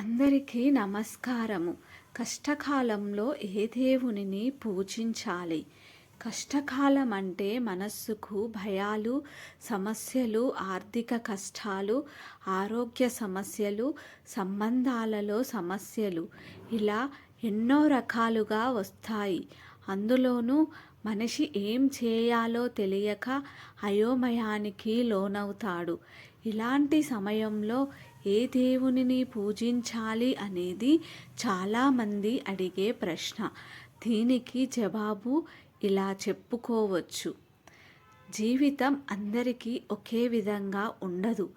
అందరికీ నమస్కారము. కష్టకాలంలో ఏ దేవునిని పూజించాలి? కష్టకాలం అంటే మనస్సుకు భయాలు సమస్యలు ఆర్థిక కష్టాలు ఆరోగ్య సమస్యలు సంబంధాలలో సమస్యలు ఇలా ఎన్నో రకాలుగా వస్తాయి. అందులోనూ మనిషి ఏం చేయాలో తెలియక అయోమయానికి లోనవుతాడు. ఇలాంటి సమయంలో ఏ దేవునిని పూజించాలి అనేది చాలామంది అడిగే ప్రశ్న. దీనికి జవాబు ఇలా చెప్పుకోవచ్చు. జీవితం అందరికీ ఒకే విధంగా ఉండదు.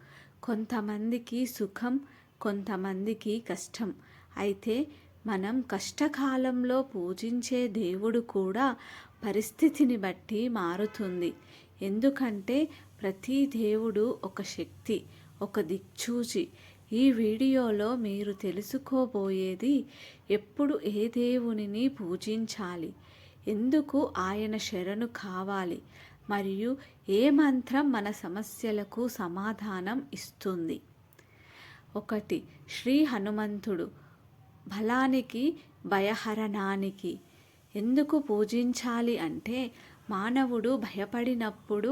కొంతమందికి సుఖం కొంతమందికి కష్టం. అయితే మనం కష్టకాలంలో పూజించే దేవుడు కూడా పరిస్థితిని బట్టి మారుతుంది. ఎందుకంటే ప్రతి దేవుడు ఒక శక్తి. ఒక దిక్చూచి. ఈ వీడియోలో మీరు తెలుసుకోబోయేది ఎప్పుడు ఏ దేవునిని పూజించాలి? ఎందుకు ఆయన శరణు కావాలి? మరియు ఏ మంత్రం మన సమస్యలకు సమాధానం ఇస్తుంది? ఒకటి శ్రీ హనుమంతుడు బలానికి భయహరణానికి ఎందుకు పూజించాలి అంటే మానవుడు భయపడినప్పుడు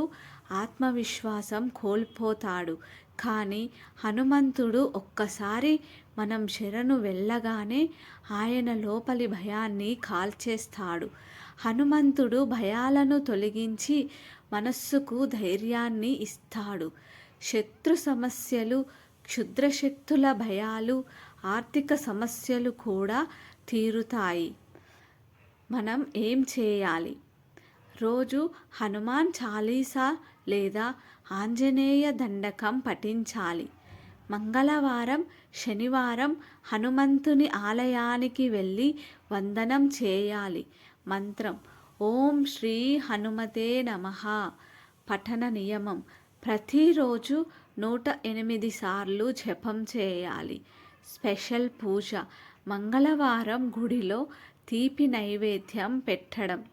ఆత్మవిశ్వాసం కోల్పోతాడు. కానీ హనుమంతుడు ఒక్కసారి మనం శరణు వెళ్ళగానే ఆయన లోపలి భయాన్ని కాల్చేస్తాడు. హనుమంతుడు భయాలను తొలగించి మనస్సుకు ధైర్యాన్ని ఇస్తాడు. శత్రు సమస్యలు క్షుద్రశక్తుల భయాలు ఆర్థిక సమస్యలు కూడా తీరుతాయి. మనం ఏం చేయాలి? రోజు హనుమాన్ చాలీసా లేదా ఆంజనేయ దండకం పఠించాలి. మంగళవారం శనివారం హనుమంతుని ఆలయానికి వెళ్ళి వందనం చేయాలి. మంత్రం ఓం శ్రీ హనుమతే నమ. పఠన నియమం ప్రతిరోజు నూట ఎనిమిది సార్లు జపం చేయాలి. స్పెషల్ పూజ మంగళవారం గుడిలో తీపి నైవేద్యం పెట్టడం.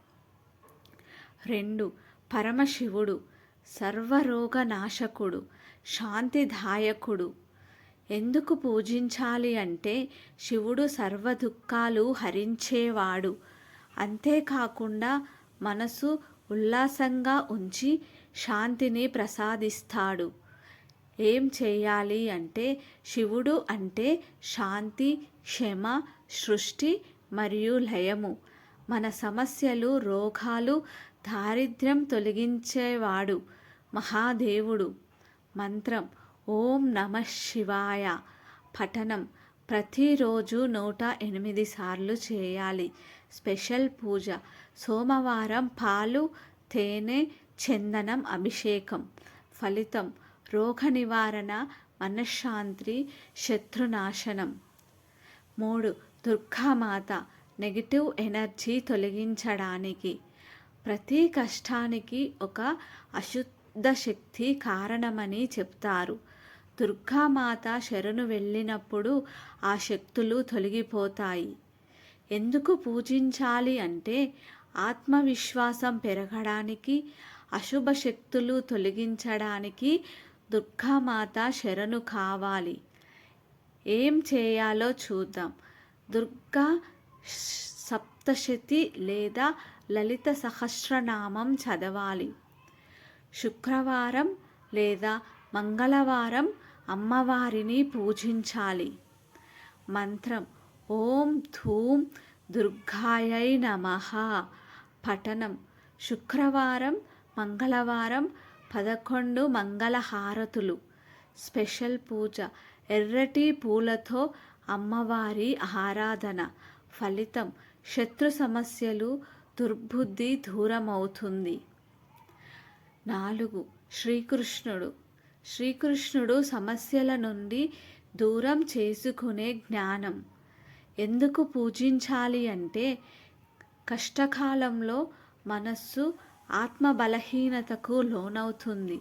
రెండు. పరమశివుడు సర్వరోగనాశకుడు శాంతిదాయకుడు. ఎందుకు పూజించాలి అంటే శివుడు సర్వ దుఃఖాలు హరించేవాడు. అంతేకాకుండా మనసు ఉల్లాసంగా ఉంచి శాంతిని ప్రసాదిస్తాడు. ఏం చేయాలి అంటే శివుడు అంటే శాంతి క్షమ సృష్టి మరియు లయము. మన సమస్యలు రోగాలు దారిద్ర్యం తొలగించేవాడు మహాదేవుడు. మంత్రం ఓం నమ శివాయ. పఠనం ప్రతిరోజు నూట ఎనిమిది సార్లు చేయాలి. స్పెషల్ పూజ సోమవారం పాలు తేనె చందనం అభిషేకం. ఫలితం రోగ నివారణ మనశ్శాంతి శత్రునాశనం. మూడు దుర్గామాత నెగిటివ్ ఎనర్జీ తొలగించడానికి. ప్రతి కష్టానికి ఒక అశుద్ధ శక్తి కారణమని చెప్తారు. దుర్గామాత శరణు వెళ్ళినప్పుడు ఆ శక్తులు తొలగిపోతాయి. ఎందుకు పూజించాలి అంటే ఆత్మవిశ్వాసం పెరగడానికి అశుభ శక్తులు తొలగించడానికి దుర్గామాత శరణు కావాలి. ఏం చేయాలో చూద్దాం. దుర్గా సప్తశతి లేదా లలిత సహస్రనామం చదవాలి. శుక్రవారం లేదా మంగళవారం అమ్మవారిని పూజించాలి. మంత్రం ఓం ధూం దుర్గాయై నమ. పఠనం శుక్రవారం మంగళవారం పదకొండు మంగళహారతులు. స్పెషల్ పూజ ఎర్రటి పూలతో అమ్మవారి ఆరాధన. ఫలితం శత్రు సమస్యలు దుర్బుద్ధి దూరమవుతుంది. నాలుగు శ్రీకృష్ణుడు. శ్రీకృష్ణుడు సమస్యల నుండి దూరం చేసుకునే జ్ఞానం. ఎందుకు పూజించాలి అంటే కష్టకాలంలో మనస్సు ఆత్మ బలహీనతకు లోనవుతుంది.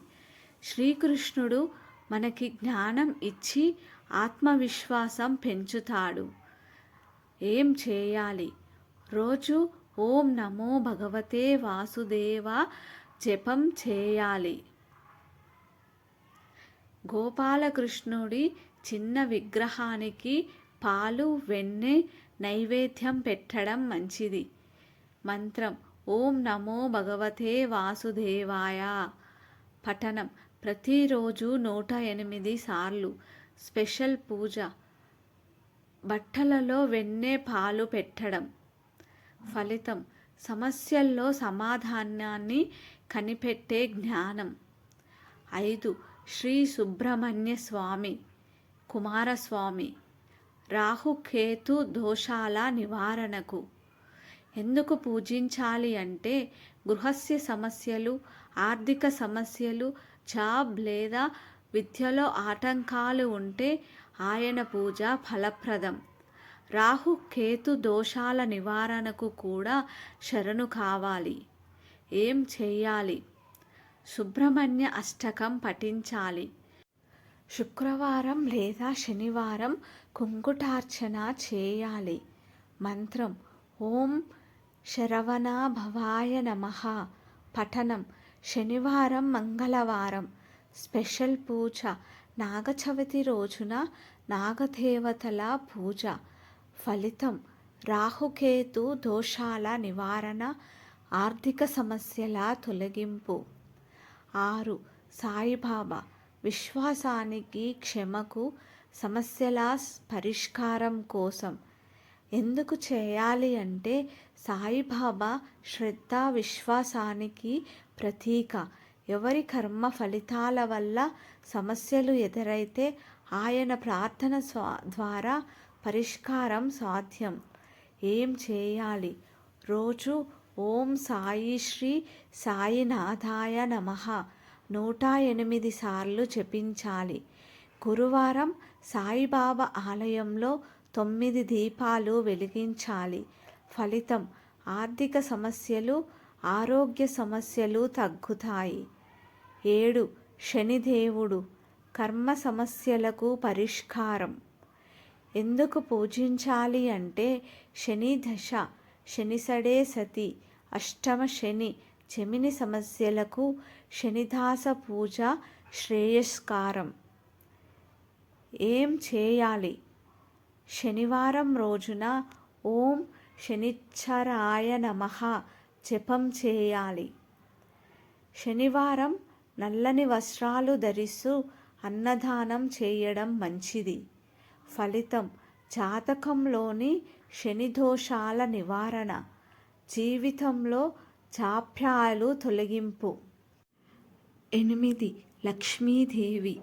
శ్రీకృష్ణుడు మనకి జ్ఞానం ఇచ్చి ఆత్మవిశ్వాసం పెంచుతాడు. ఏం చేయాలి? రోజు ఓం నమో భగవతే వాసుదేవ జపం చేయాలి. గోపాలకృష్ణుడి చిన్న విగ్రహానికి పాలు వెన్నె నైవేద్యం పెట్టడం మంచిది. మంత్రం ఓం నమో భగవతే వాసుదేవాయ. పఠనం ప్రతిరోజు నూట ఎనిమిది సార్లు. స్పెషల్ పూజ. బట్టలలో వెన్నె పాలు పెట్టడం. ఫలితం సమస్యల్లో సమాధానాన్ని కనిపెట్టే జ్ఞానం. ఐదు శ్రీ సుబ్రహ్మణ్య స్వామి కుమారస్వామి రాహుకేతు దోషాల నివారణకు. ఎందుకు పూజించాలి అంటే గృహస్య సమస్యలు ఆర్థిక సమస్యలు జాబ్ లేదా విద్యలో ఆటంకాలు ఉంటే ఆయన పూజ ఫలప్రదం. రాహు కేతు దోషాల నివారణకు కూడా శరణు కావాలి. ఏం చేయాలి? సుబ్రహ్మణ్య అష్టకం పఠించాలి. శుక్రవారం లేదా శనివారం కుంకుటార్చన చేయాలి. మంత్రం ఓం శరవణాభవాయ నమ. పఠనం శనివారం మంగళవారం. స్పెషల్ పూజ నాగచవితి రోజున నాగదేవతల పూజ. ఫలితం రాహుకేతు దోషాల నివారణ ఆర్థిక సమస్యల తొలగింపు. ఆరు సాయిబాబా విశ్వాసానికి క్షమకు సమస్యల పరిష్కారం కోసం. ఎందుకు చేయాలి అంటే సాయిబాబా శ్రద్ధ విశ్వాసానికి ప్రతీక. ఎవరి కర్మ ఫలితాల వల్ల సమస్యలు ఎదురైతే ఆయన ప్రార్థన ద్వారా పరిష్కారం సాధ్యం. ఏం చేయాలి? రోజు ఓం సాయి శ్రీ సాయినాథాయ నమ. నూట ఎనిమిది సార్లు జపించాలి. గురువారం సాయిబాబా ఆలయంలో తొమ్మిది దీపాలు వెలిగించాలి. ఫలితం ఆర్థిక సమస్యలు ఆరోగ్య సమస్యలు తగ్గుతాయి. ఏడు. శనిదేవుడు. కర్మ సమస్యలకు పరిష్కారం. ఎందుకు పూజించాలి అంటే శని దశ శనిసడే సతి అష్టమ శని చెమిని సమస్యలకు శనిదాస పూజ శ్రేయస్కారం. ఏం చేయాలి? శనివారం రోజున ఓం శనిచ్చరాయ నమ జపం చేయాలి. శనివారం నల్లని వస్త్రాలు ధరిస్తూ అన్నదానం చేయడం మంచిది. ఫలితం జాతకంలోని శని దోషాల నివారణ జీవితంలో జాప్యాలు తొలగింపు. ఎనిమిది లక్ష్మీదేవి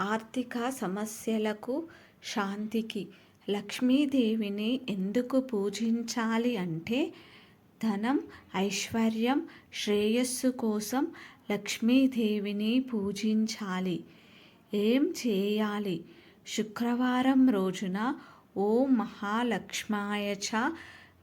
ఆర్థిక సమస్యలకు శాంతికి. లక్ష్మీదేవిని ఎందుకు పూజించాలి అంటే ధనం ఐశ్వర్యం శ్రేయస్సు కోసం లక్ష్మీదేవిని పూజించాలి. ఏం చేయాలి? శుక్రవారం రోజున ఓం మహాలక్ష్మాయ చ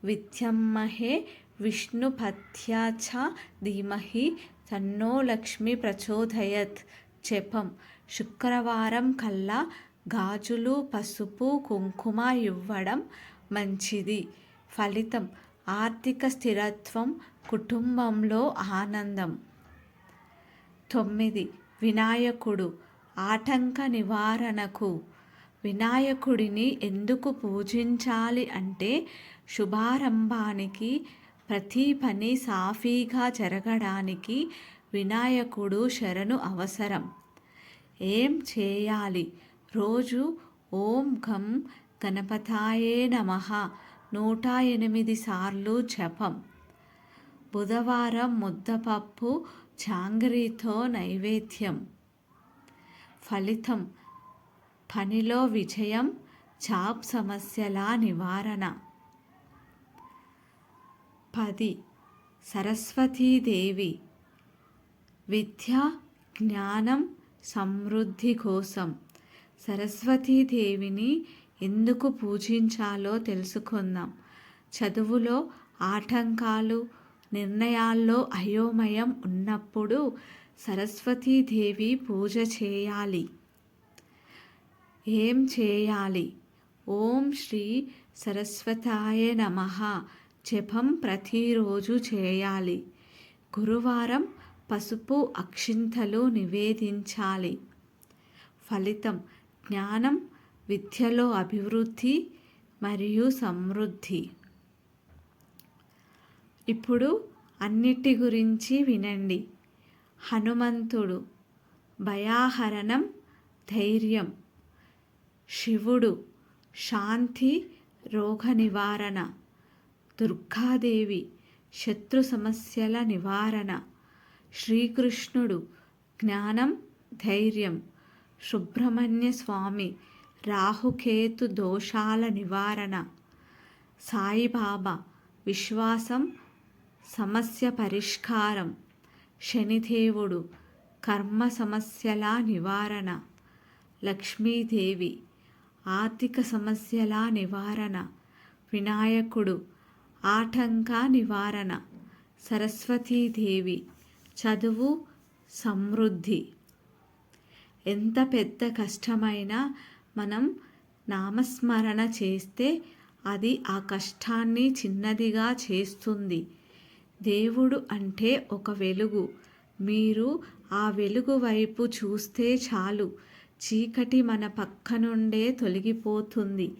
విద్యమ్మహే విష్ణుపత్య చ ధీమహి తన్నో లక్ష్మి ప్రచోదయత్ జపం శుక్రవారం కల్లా గాజులు పసుపు కుంకుమ ఇవ్వడం మంచిది ఫలితం ఆర్థిక స్థిరత్వం కుటుంబంలో ఆనందం తొమ్మిది వినాయకుడు ఆటంక నివారణకు వినాయకుడిని ఎందుకు పూజించాలి అంటే శుభారంభానికి ప్రతి పని సాఫీగా జరగడానికి వినాయకుడు శరణు అవసరం. ఏం చేయాలి? రోజు ఓం ఘం గణపతాయే నమ. నూట ఎనిమిది సార్లు జపం. బుధవారం ముద్దపప్పు జాంగ్రీతో నైవేద్యం. ఫలితం పనిలో విజయం జాబ్ సమస్యల నివారణ. పది. సరస్వతీదేవి. విద్య జ్ఞానం సమృద్ధి కోసం సరస్వతీదేవిని ఎందుకు పూజించాలో తెలుసుకుందాం. చదువులో ఆటంకాలు నిర్ణయాల్లో అయోమయం ఉన్నప్పుడు సరస్వతీదేవి పూజ చేయాలి. ఏం చేయాలి? ఓం శ్రీ సరస్వతాయ నమ. జపం ప్రతిరోజు చేయాలి. గురువారం పసుపు అక్షింతలు నివేదించాలి. ఫలితం జ్ఞానం విద్యలో అభివృద్ధి మరియు సమృద్ధి. ఇప్పుడు అన్నిటి గురించి వినండి. హనుమంతుడు భయాహరణం ధైర్యం. శివుడు శాంతి రోగ నివారణ దుర్గాదేవి శత్రు సమస్యల నివారణ శ్రీకృష్ణుడు జ్ఞానం ధైర్యం సుబ్రహ్మణ్య స్వామి రాహుకేతు దోషాల నివారణ సాయిబాబా విశ్వాసం సమస్య పరిష్కారం శనిదేవుడు కర్మ సమస్యల నివారణ లక్ష్మీదేవి ఆర్థిక సమస్యల నివారణ వినాయకుడు ఆటంక నివారణ సరస్వతీదేవి చదువు సమృద్ధి. ఎంత పెద్ద కష్టమైనా మనం నామస్మరణ చేస్తే అది ఆ కష్టాన్ని చిన్నదిగా చేస్తుంది. దేవుడు అంటే ఒక వెలుగు. మీరు ఆ వెలుగు వైపు చూస్తే చాలు. చీకటి మన పక్క నుండే తొలగిపోతుంది.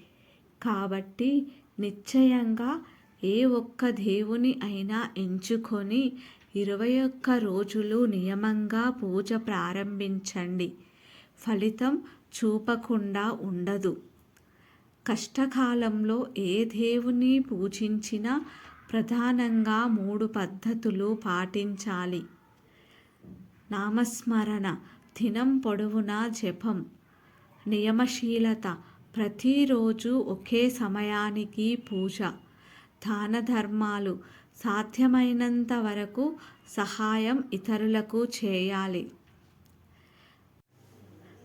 కాబట్టి నిశ్చయంగా ఏ ఒక్క దేవుని అయినా ఎంచుకొని ఇరవై ఒక్క రోజులు నియమంగా పూజ ప్రారంభించండి. ఫలితం చూపకుండా ఉండదు. కష్టకాలంలో ఏ దేవుని పూజించినా ప్రధానంగా మూడు పద్ధతులు పాటించాలి. నామస్మరణ దినం పొడవునా జపం. నియమశీలత. ప్రతిరోజు ఒకే సమయానికి పూజ. దాన ధర్మాలు సాధ్యమైనంత వరకు సహాయం ఇతరులకు చేయాలి.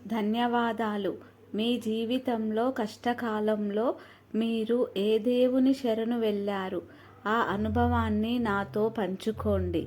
ధన్యవాదాలు. మీ జీవితంలో కష్టకాలంలో మీరు ఏ దేవుని శరణు వెళ్ళారు ఆ అనుభవాన్ని నాతో పంచుకోండి.